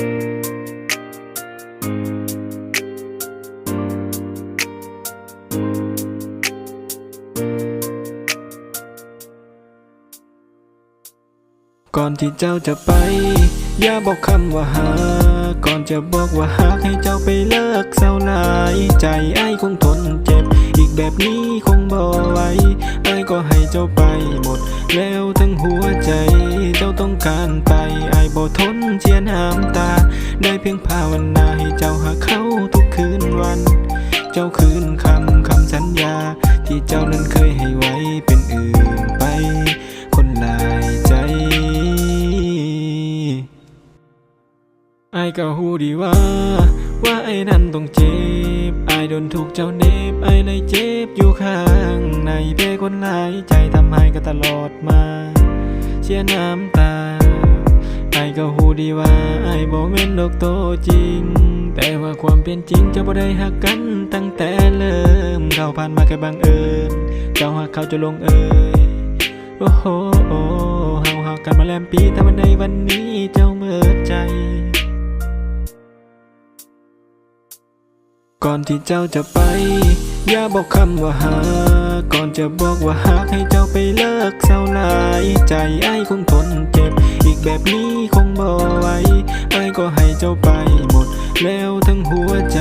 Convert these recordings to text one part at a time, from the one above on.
ก่อนที่เจ้าจะไป อย่าบอกคำว่าหา ก่อนจะบอกว่าหากให้เจ้าไปเลิกเศร้าหลาย ใจไอ้คงทนเจ็บ กแบบนี้คงบ่ไหวไอ้ก็ให้เจ้าไปหมด แล้วทั้งหัวใจ เจ้าต้องการไป ไอ้บ่ทนเชียน้ำตา ได้เพียงภาวนาให้เจ้าหาเขาทุกคืนวัน เจ้าคืนคำคำสัญญา ที่เจ้านั้นเคยให้ไว้เป็นอื่นไป คนหลายใจไอ้ก็หูดีว่า ว่าไอ้นั้นต้องเจ็บายโดนถูกเจ้าเน็บไอ้เลยเจ็บอยู่ข้างในเป้คนหลายใจทำให้ก็ตลอดมา เสียน้ำตาไอ้ก็หูดีว่าไอ้ายบ่แม่นดอกโตจริง แต่ว่าความเป็นจริงเจะบ่ได้หักกันตั้งแต่เริ่มเข้าผ่านมาแค่บังเอิญเจ้าหักเขาจะลงเอยโอ้โหเฮาหักกันมาแลมปีแต่วันในวันนี้เจ้าเมิดใจ ก่อนที่เจ้าจะไป อย่าบอกคำว่าหา ก่อนจะบอกว่าหากให้เจ้าไปเลิกเศร้าหลาย ใจไอ้คงทนเจ็บ อีกแบบนี้คงบ่ไหวไอ้ก็ให้เจ้าไปหมด แล้วทั้งหัวใจ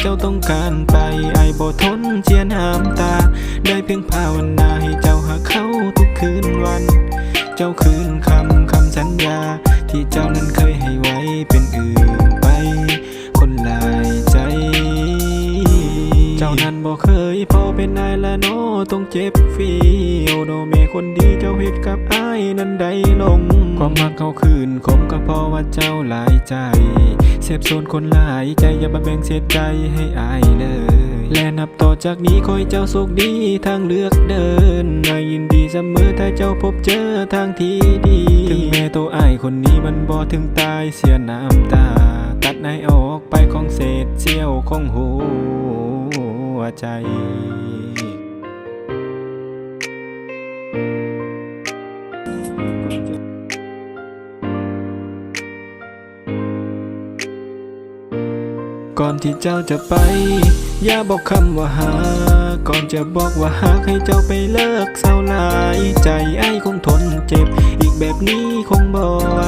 เจ้าต้องการไป ไอ้บ่ทนเจียน้ำตา ได้เพียงภาวนาให้เจ้าหาเขาทุกคืนวัน เจ้าคืนคำคำสัญญา ที่เจ้านั้นเคยให้ไว้เป็นอื่น จ้านั้นบอกเคยพอเป็นนายละโนต้องเจ็บฟรีโอโนเมคนดีเจ้าเฮ็ดกับอ้ายนั้นได้ลงความมักเขาคืนคมก็เพราะว่าเจ้าหลายใจ เสพโซนคนหลายใจอย่ามาแบ่งเสียใจให้อายเลยและนับต่อจากนี้ขอให้เจ้าโชคดีทางเลือกเดินนายยินดีเสมอถ้าเจ้าพบเจอทางที่ดี ถึงแม้ตัวอายคนนี้มันบ่ถึงตายเสียน้ำตา ตัดนายออกไปของเศษเสี้ยวของหัว ใจ ก่อนที่เจ้าจะไป อย่าบอกคำว่าหา ก่อนจะบอกว่าหากให้เจ้าไปเลิกเศร้าหลาย ใจไอ้คงทนเจ็บ อีกแบบนี้คงบ่ไหว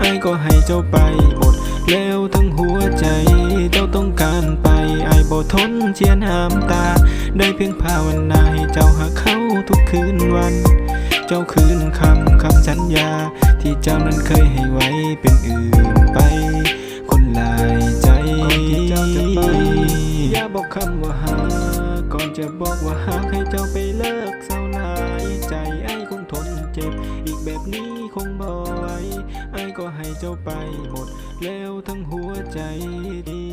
ไอ้ก็ให้เจ้าไปหมด แล้วทั้งหัวใจเจ้าต้องการไปไอ้บ่ทนเชียน้ำตา ได้เพียงภาวนาให้เจ้าหาเขาทุกคืนวัน เจ้าคืนคำคำสัญญา ที่เจ้านั้นเคยให้ไว้เป็นอื่นไป คนหลาย บอกคำว่าหาก่อนจะบอกว่าหากให้เจ้าไปเลิกเศร้าหลายใจไอ้คงทนเจ็บ อีกแบบนี้คงบ่ไหวไอ้ก็ให้เจ้าไปหมด แล้วทั้งหัวใจดี